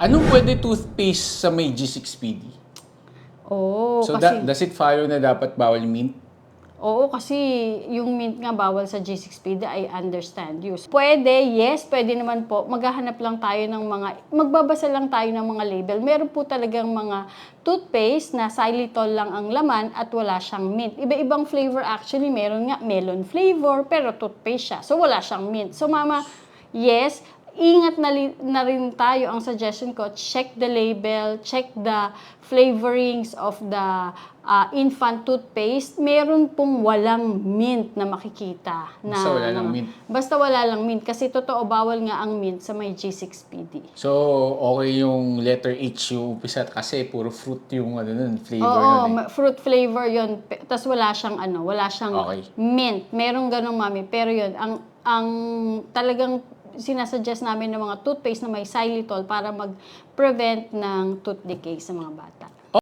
Anong pwede toothpaste sa may G6PD? Oo, So kasi, that, does it follow na dapat bawal mint? oo, kasi yung mint nga bawal sa G6PD, I understand you. Pwede, yes, pwede naman po. Maghahanap lang tayo ng mga, magbabasa lang tayo ng mga label. Meron po talagang mga toothpaste na xylitol lang ang laman at wala siyang mint. Iba-ibang flavor actually, meron nga melon flavor, pero toothpaste siya. So wala siyang mint. So mama, yes, ingat na, li- na rin tayo. Ang suggestion ko, check the label, check the flavorings of the uh, infant toothpaste. Meron pong walang mint na makikita. Na, Basta wala lang mint. Basta wala lang mint. Kasi totoo, bawal nga ang mint sa may G6PD. So, okay yung letter H yung umpisa kasi puro fruit yung ano nun, flavor Oo, nun eh. fruit flavor yon Tapos wala siyang ano, wala siyang Okay. mint. Merong ganong mami. Pero yun, ang, ang talagang sinasuggest namin ng mga toothpaste na may xylitol para mag-prevent ng tooth decay sa mga bata.